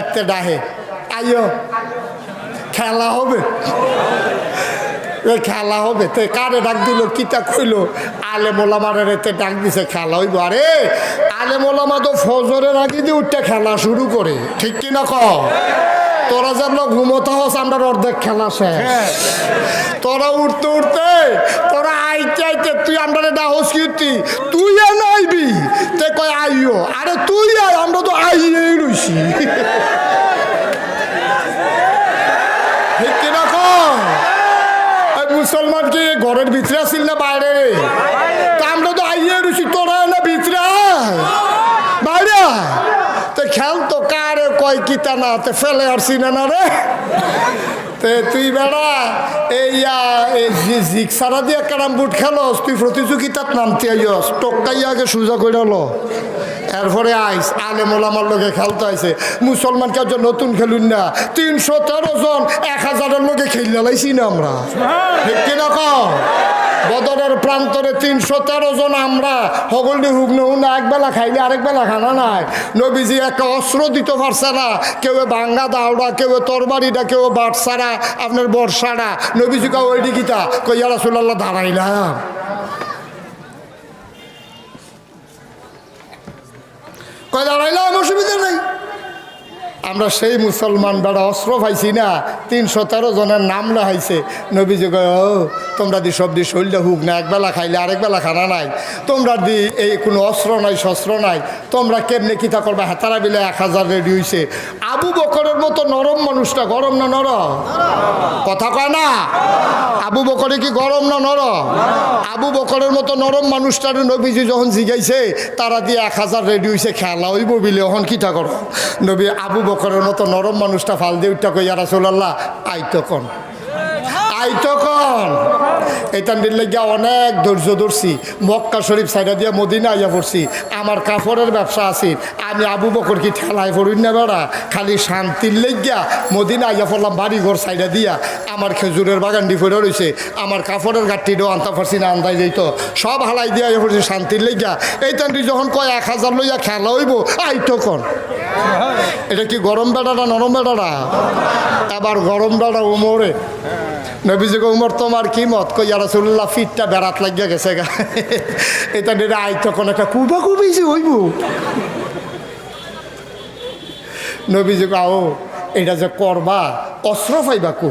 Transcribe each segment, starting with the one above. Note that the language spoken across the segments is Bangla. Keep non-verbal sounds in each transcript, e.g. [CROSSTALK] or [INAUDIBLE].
একটা ডাহে। আইও খেলা হবে। খেলা হবে। তে কারে ডাক দিল কিতা কইলো? আলে মোলামারের এতে ডাক দিছে খেলা হইব। আরে আলে মোলামা তো ফজরের আগে দিয়ে উঠতে খেলা শুরু করে। ঠিক কি না ক তোরা যেন ঘুমোতে হস আমরা অর্ধেক খেলা শেষ। তোরা উঠতে উঠতে তোরা আইতে আইতে তুই আমরা ডাহস কি উঠতি তুই নাইবি? তে কয় আইও। আরে তুই আয়, আমরা তো আইয়েই রইছি। মুসলমান কি ঘরের ভিতরে আসিল না বাইরে তা আমরা তো আইয়ে রুচি তোরা না ভিতরে। বাইরে তো খেল তো কারে কয় কিতা না, তে ফেলে আসছি না না রে? তুই বেড়া এই আ, এই সারা দিয়ে ক্যারাম বুট খেলস তুই প্রতিযোগিতার নামতে আইস টোকাই আগে সোজা করে হলো এরপরে আইস আলে মোলামার লোকে খেলতে আইসে মুসলমান কেউ নতুন খেলুন না তিনশো তেরো জন এক হাজারের লোকে খেললে লাইছি না আমরা। ঠিক কিনা বদরের প্রান্তরে তিনশো তেরো জন আমরা হগলডি হুগনে হুগনে একবেলা খাইলে আরেক বেলা খানা নাই। নবীজি একটা অস্ত্র দিতে পারছে না। কেউ ভাঙ্গা দাওড়া, কেউ তরবারিটা, কেউ বাটসারা আপনার বর্ষাটা। নবীজি কাউ ওই দিকিতা কইয়া রাসুল্লাহ দাঁড়াইলাম। কয়, দাঁড়াইলাম আমরা সেই মুসলমান বেড়া অস্ত্র পাইছি না, তিনশো তেরো জনের নাম লেখাইছে। নবীজি কয়, ও, তোমরা দি সব দি শরীরটা হুক না একবেলা খাইলে আরেক বেলা খানা নাই। তোমরা দি এই কোনো অস্ত্র নাই, শস্ত্র নাই। তোমরা কেমনে কিতা করবে, হাতারা বিলে এক হাজার রেডি হয়েছে আবু বকরের মতো নরম মানুষটা, গরম না নর? কথা কয় না? আবু বকরে কি গরম না নর? আবু বকরের মতো নরম মানুষটার নবীজি যখন জিগাইছে, তারা দিয়ে এক হাজার রেডি হয়েছে খেলা হইব বিলে এখন কিটা করো? নবী আবু বকরের মতো নরম মানুষটা ফাল দিয়ে উঠটা কই ইয়ারা সোল্লাহ আইতো কন। আইতো কন এটা অনেক ধৈর্য ধরছি। মক্কা শরীফ সাইডা দিয়ে মদিনা আইয়া পড়ছি। আমার কাপড়ের ব্যবসা আছে। আমি আবু বকর কি ঠেলায় পড়ুন না বেড়া? খালি শান্তির লেগিয়া মদিনা আইয়া পড়লাম বাড়ি ঘর সাইডা দিয়া। আমার খেজুরের বাগানটি পড়ে রয়েছে আমার কাপড়ের গাঠটিটাও আনতে পারছি না আন্দাই যেত সব হালাই দিয়ে আইয়া পড়ছি শান্তির লেগিয়া। এই টানটি যখন কয় এক হাজার লইয়া খেলা হইব আইতো কন। এটা কি গরম বেড়াটা, নরম বেড়াটা? এবার গরম বেড়া উমরে নবীজি উমর, তোমার কি মত? কই রাসুল্লাহ ফিটটা বেড়াত লাগিয়া গেছে গা। [LAUGHS] এটা নিয়ে আই তখন একটা কুবা কুবিছি হইব। নবীজি আও, এটা যে করবা, অস্ত্র পাইবা কু?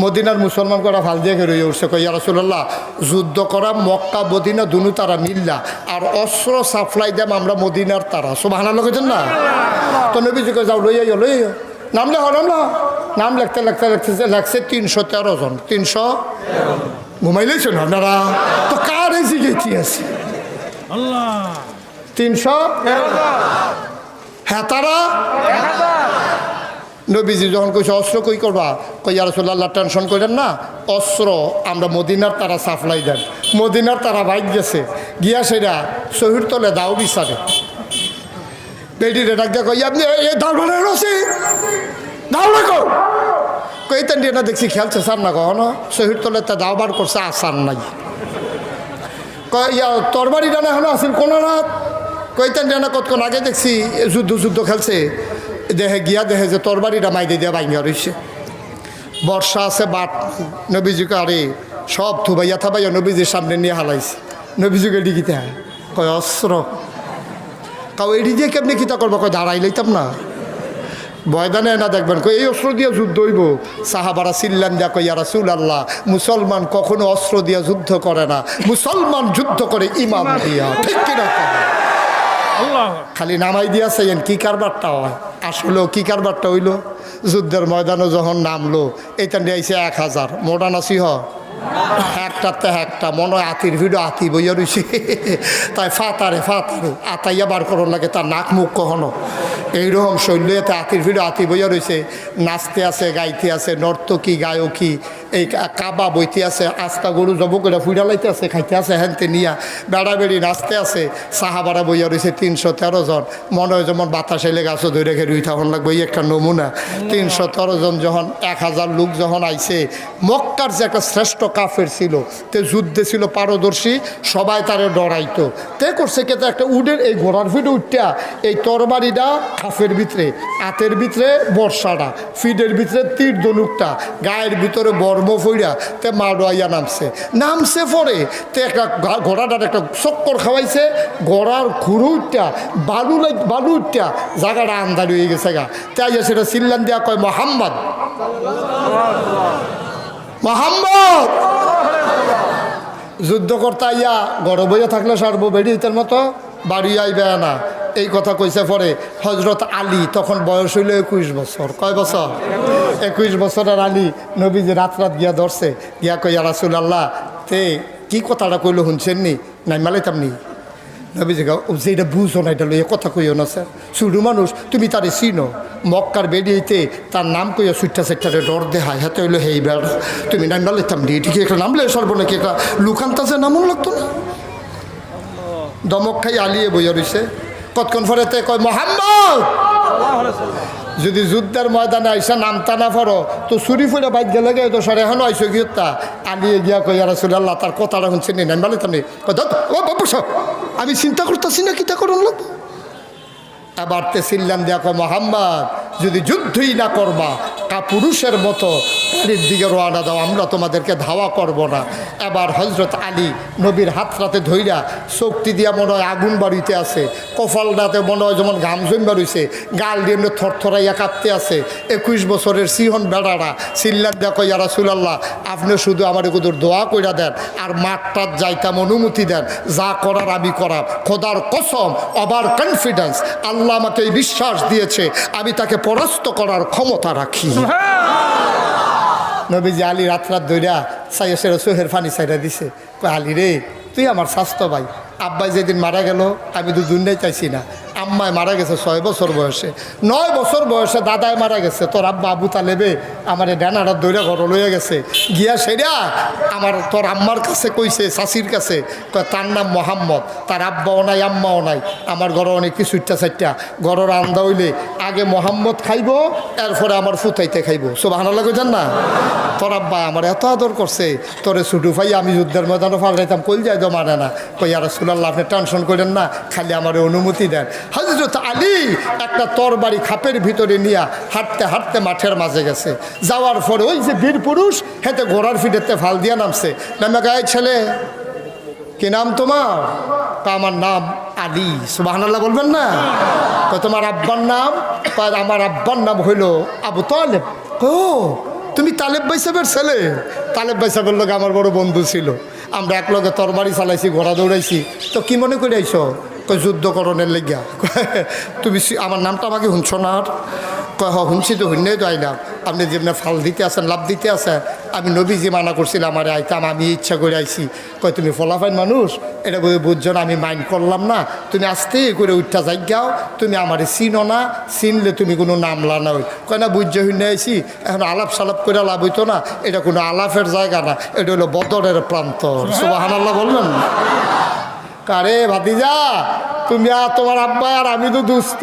মদিনার মুসলমান করা ভালো দিয়ে রয়ে উঠছে। কই রাসুল্লাহ যুদ্ধ করা মক্কা, মদিনা, দুনু তারা মিল্লা, আর অস্ত্র সাপ্লাই দেম আমরা মদিনার তারা। সব হানা লোকেছেন না? তো নবীজি যাও, লই আইও লই আইও। নাম লেখ নাম লেখ নাম লিখতে লিখতে লিখতে লাগছে তিনশো তেরো জন। তিনশো? ঘুমাইলেছেন আপনারা তো কার এই জিগেছি আছে? তিনশো? হ্যাঁ তারা? নবীজি যখন কইছে, অস্ত্র কই করবা? কই রাসুল্লাহ টেনশন করেন না। অস্ত্র আমরা মদিনার তারা সাপ্লাই দেন। মদিনার তারা বাইক গেছে। গিয়া সেটা শহীদ তলে দাও বিচারে। বেডিরে ডাক কই আপনি এ কো কইতেন না দেখছি খেলছে সার না কখনো? শহীদ তলে তা দাও বার করছে আসার নাই। ইয়া তরবারি ডানা হলো আসিল কোন রাত কইতেন ডানা কতক্ষণ আগে দেখছি যুদ্ধ যুদ্ধ খেলছে। দেহে গিয়া দেহে যে তরবারিটা মাইদে দিয়া বাইঙ্গা রইছে। বর্ষা আছে, বাট নবীজুকে আরে সব থুবাইয়া থাবাইয়া নবীজির সামনে নিয়ে হালাইছে। নবীজুকে ডিগিতে কয়, অস্ত্র। কাউ এডি দিয়ে কেমনি কিতা করব? কয়, দাঁড়াই লইতাম না। বয়দানে না দেখবেন কই এই অস্ত্র দিয়ে যুদ্ধ হইব? সাহাবারা সিল্লান দিয়া কই রাসুল আল্লাহ মুসলমান কখনো অস্ত্র দিয়া যুদ্ধ করে না। মুসলমান যুদ্ধ করে ইমাম দিয়া। ঠিক কিনা? খালি নামাই দিয়া চাইয়েন কি কারবারটা হয়? আসলেও কি কারবারটা হইল? যুদ্ধের ময়দানে যখন নামলো এইটা নিয়ে আইসে এক হাজার। মোটা নাসি হ একটাতে একটা মনে হয় আতির ভিডিও আতি বইয়া রয়েছে তাই ফাতারে ফাতারে আতাইয়া বার করো লাগে তার নাক মুখ কখনো এইরকম শৈল্য এতে আতির ভিডিও আতি বইয়া রয়েছে নাচতে আছে গাইতে আছে নর্তকী গায়কী এই কাবা বইতে আছে আস্তা গরু জব করে ফুইডালাইতে আছে খাইতে আছে হেনতে নিয়া বেড়া বেড়ি নাচতে আছে সাহাবারা বইয়া রয়েছে তিনশো তেরো জন। মনে হয় যেমন বাতাসে লেগে আসো ধরে রেখে রুই তখন লাগবে এই একটা নমুনা। তিনশো তেরো জন যখন এক হাজার লোক যখন আইছে মক্কার যে একটা শ্রেষ্ঠ কাফের ছিল তে যুদ্ধে ছিল পারদর্শী সবাই তারে ডরাইতো। তে করছে কে একটা উডের এই ঘোড়ার ফিটে উঠটা এই তরবারিটা কাফের ভিতরে হাতের ভিতরে বর্ষাটা ফিডের ভিতরে তীর ধনুকটা গায়ের ভিতরে বর্ম ফইরা তে মা ডোয়াইয়া নামছে। নামছে পরে তে একটা ঘোড়াটার একটা চক্কর খাওয়াইছে ঘোড়ার খুরুটা বালু বালুটা জায়গাটা আন্দার হয়ে গেছে গা। তাই সেটা চিল্লান দিয়া, কয়, মোহাম্মদ। মোহাম্মদ! যুদ্ধ করতে আইয়া গড় বইয়া থাকলে সারব বেড়িতের মতো বাড়ি আইবে না। এই কথা কইছে পরে হজরত আলী, তখন বয়স হইল একুশ বছর। কয় বছর? একুশ বছরের আলী নবীজি রাত রাত গিয়া ধরছে, গিয়া কইয়া রাসুল আল্লাহ তে কি কথাটা কইলো শুনছেন নি? নাই মালাইতাম নি? নবীজি যে এটা বুঝো না, এটা লইয়া কথা কইও না, স্যার। শুরু মানুষ, তুমি তারে চিনো। মক্কার বেরিয়েতে তার নাম কইয়া সুইটা সেক্টারে ডর দেহায়। হাতে হইল, হেই বেড়া, তুমি নাম নালেতাম নি, এটি কি একটা নাম লে সর্ব নাকি? একটা লুকান্তাজে নামন লাগতো না? দমক খাই আলিয়ে বইয়া রইছে। কতক্ষণ ফরেতে কয়, মোহাম্মদ! যদি যুদ্ধের ময়দানে আইসা নামতা না পারো, তো চুরি ফুলে বাইক গেলে গে তো সরে এখন আইসো গিয়ে আলিয়ে গিয়া কই আর আল্লাহ তার কথাটা শুনছেন নি নেন বলে তুমি ও বাবু আমি চিন্তা করতেছি না কিতা করুন লোক আবার তে চিল্লাম দিয়া কয়, মোহাম্মদ যদি যুদ্ধই না করবা কা পুরুষের মতো বাড়ির দিকে রওনা দাও, আমরা তোমাদেরকে ধাওয়া করব না। এবার হজরত আলী নবীর হাত রাতে ধইরা শক্তি দিয়া মনে হয় আগুন বাড়িতে আছে, কপালটাতে মনে হয় যেমন ঘাম জমবা রইছে, গাল দিয়ে এমনি থরথরাইয়া কাঁপতে আছে। একুশ বছরের সিহন বেড়ারা সিল্লাম দিয়া কয় ইয়ারা সুলাল্লাহ আপনি শুধু আমার কুদুর দোয়া কইরা দেন, আর মাঠটার যাইতাম অনুমতি দেন, যা করার আমি করাম। খোদার কসম আবার কনফিডেন্স আল্লাহ আমাকে এই বিশ্বাস দিয়েছে, আমি তাকে পরাস্ত করার ক্ষমতা রাখি। নবীজি আলী রাত রাত দইরা সাইয়া সেরা সোহের ফানি সাইরা দিছে। আলী রে তুই আমার স্বাস্থ্য ভাই। আব্বাই যেদিন মারা গেল আমি তো দুনিয়ায় চাইছি না। আম্মায় মারা গেছে ছয় বছর বয়সে। নয় বছর বয়সে দাদায় মারা গেছে। তোর আব্বা আবু তালেবে আমার ডানাটা দৈরা ঘর লইয়া গেছে। গিয়া সেরা আমার তোর আম্মার কাছে কইছে শাশির কাছে তার নাম মোহাম্মদ। তার আব্বাও নাই, আম্মাও নাই। আমার ঘরে অনেক কিছু ইচ্ছা চারটা ঘরের আন্দা হইলে আগে মোহাম্মদ খাইব, এরপরে আমার ফুতাইতে খাইব। সব লাগে জান না? তোর আব্বা আমার এত আদর করছে। তোরে ছুটু ভাই আমি যুদ্ধের ময়দানে ফালাইতাম কই যাই তো মানে না। কই আর সুলাল্লাহ আপনি টেনশন করেন না। খালি আমার অনুমতি দেন। হজরত আলী একটা তরবারি খাপের ভিতরে নিয়া হাঁটতে হাঁটতে মাঠের মাঝে গেছে। যাওয়ার পরে ওই যে বীর পুরুষ হেতে ঘোড়ার ফিটেতে ফাল দিয়া নামছে। নামে গায়ে, ছেলে, কি নাম তোমার? তা আমার নাম আলী। সুবাহান্লাহ বলবেন না? তো তোমার আব্বার নাম আমার আব্বার নাম হইল আবু তালেব। ও, তুমি তালেব ভাই সাহেবের ছেলে? তালেব ভাই সাহেবের লোক আমার বড় বন্ধু ছিল। আমরা এক লগে তরবারি চালাইছি, ঘোড়া দৌড়াইছি। তো কি মনে করে আইছো? কয় যুদ্ধকরণের লেগিয়া? কয়, তুমি আমার নামটা আমাকে শুনছ না আর? কয় হ শুনছি তো শুনলেই তো আইলাম। আপনি যেমনি ফাল দিতে আসেন লাভ দিতে আসেন আমি নবীজি মানা করছিলাম আমার আইতাম আমি ইচ্ছা করে আইছি। কয় তুমি ফলাফাইন মানুষ এটা বলে বুঝছ না আমি মাইন্ড করলাম না। তুমি আস্তে করে উঠা যাইগাও তুমি আমার চিনো না চিনলে তুমি কোনো নাম না ওই কয় না বুঝছ শুনে আইছি। এখন আলাপ সালাপ করে লাভ হইতো না এটা কোনো আলাপের জায়গা না এটা হলো বদরের প্রান্তর। [LAUGHS] সুবাহান আল্লাহ বললেন। কারে ভাতিজা? তুমি আর তোমার আব্বা আর আমি তো দুস্থ।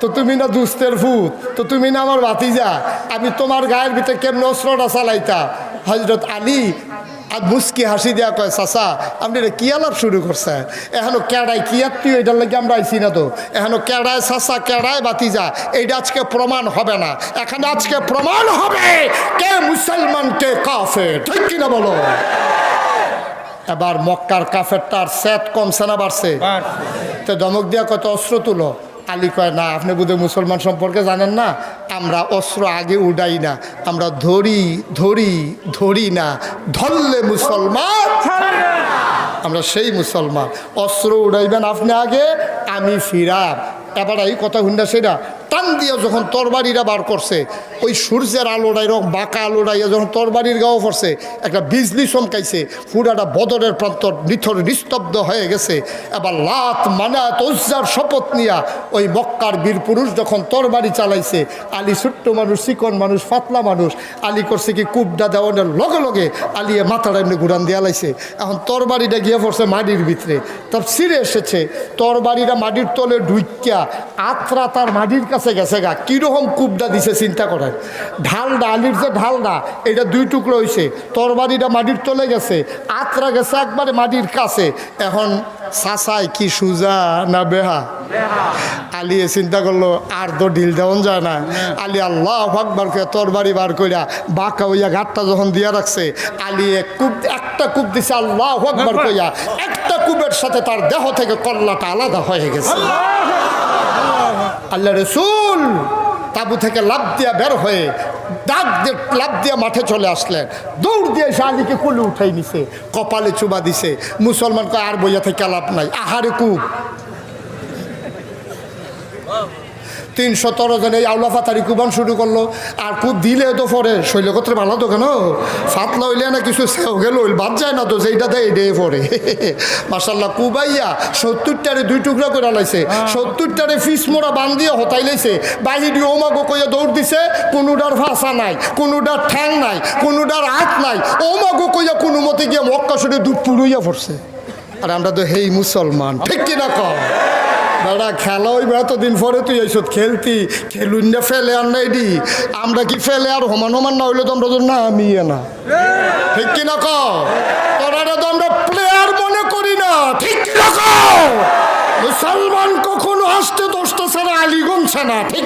তো তুমি না দুস্থের ভূত, তো তুমি না আমার ভাতিজা। আমি তোমার গায়ের ভিতরে কেমন অস্ত্রটা চালাইতা? হজরত আলী আর মুস্কি হাসি দেওয়া কয়, চাচা, আপনি এটা কি আলাপ শুরু করছে এখনও কেড়াই কি তুই এটার লাগে আমরা আইসি না তো? এখনও কেড়ায় চাচা, কেড়ায় বাতিজা এইটা আজকে প্রমাণ হবে না। এখানে আজকে প্রমাণ হবে কে মুসলমান কে কাফে ঠিক কিনা বলো? এবার মক্কার কাফেরটার সেট কমছে না বাড়ছে। তো দমক দিয়া কত অস্ত্র তুলো? আলী কয় না আপনি বুধে মুসলমান সম্পর্কে জানেন না। আমরা অস্ত্র আগে উড়াই না। আমরা ধরি ধরি ধরি না। ধরলে মুসলমান। আমরা সেই মুসলমান। অস্ত্র উড়াইবেন আপনি আগে আমি ফিরাব। এবার এই কথা হুন্ডা সেটা টান দিয়ে যখন তরবারিরা বার করছে, ওই সূর্যের আলোটাই রকম বাঁকা আলোটাইয়া যখন তরবারির গাও পড়ছে, একটা বিজলি চমকাইছে, পুরাটা বদরের প্রান্ত নিথর নিস্তব্ধ হয়ে গেছে। এবার লাত মানাত উজ্জার শপথ নিয়া ওই মক্কার বীর পুরুষ যখন তরবারি চালাইছে, আলী ছোট্ট মানুষ, চিকন মানুষ, পাতলা মানুষ, আলী করছে কি কুবডা দেওয়ানের লগে লগে আলিয়ে মাথাটা এমনি ঘুরান দিয়া লাইছে। এখন তরবারিটা গিয়ে পড়ছে মাটির ভিতরে। তার সিরে এসেছে। তরবারিটা মাটির তলে ঢুইকা আত্রা তার মাটির কাছে কাছে গেছে গা কীরকম কুবদা দিছে, চিন্তা করেন। ঢালডা, আলির যে ঢালডা, এটা দুই টুকরো হয়েছে তরবারিটা মাটির তলে গেছে, আত্রা গেছে একবারে মাটির কাছে। এখন সাসাই কি সুজা না বেহা? আলিয়ে চিন্তা করল, আর তো ঢিল দেওয়ান যায় না। আলী আল্লাহ আকবার করে তরবারি বার কইরা বাঁকা হইয়া ঘাটটা যখন দিয়া রাখছে আলিয়ে কুব, একটা কুব দিছে আল্লাহ আকবার কইয়া। একটা কুবের সাথে তার দেহ থেকে কল্লাটা আলাদা হয়ে গেছে। আল্লাহ রসুল তাবু থেকে লাভ দিয়া বের হয়ে ডাক দিয়ে লাভ দিয়া মাঠে চলে আসলেন। দৌড় দিয়ে আলীকে কুলে উঠাই নিছে, কপালে চুবা দিছে। মুসলমান মুসলমানকে আর বইয়া থেকে লাভ নাই। আহারে কুব তিন সতেরো জন এই আউলা ফাতারি কুবান শুরু করল। আর কুব দিলে তো পরে শৈলকত্রে ভালো তো কেন? ফাতলা হইলে না কিছু সেও গেল বাদ যায় না তো যেইটা দেয় এটাই পরে। [LAUGHS] মাসাল্লাহ কুবাইয়া সত্তরটারে দুই টুকরা করে লাইছে। সত্তরটারে ফিস মোড়া বান দিয়ে হতাই লাইছে। বাহিরি ওমাগো কইয়া দৌড় দিছে কোনোটার ভাষা নাই কোনোটার ঠ্যাং নাই কোনোটার হাত নাই। ওমাগো কইয়া কোনো মতে গিয়ে মক্কা সরে দুধ পুড়ুইয়া পড়ছে। আর আমরা তো হেই মুসলমান ঠিক কিনা কম দাদা, খেলা হইবে এতদিন পরে তুই এইসব খেলতি। খেলুন না ফেলে আর নাই দি। আমরা কি ফেলে আর সমান সমান না হইলে তো আমরা তো না আমি না। ঠিক কিনা ক তোরা তো আমরা প্লেয়ার মনে করি না। ঠিক কিনা ক মুসলমান কখনো আসতে দোষটা ছাড়া আলিগঞ্জ না। ঠিক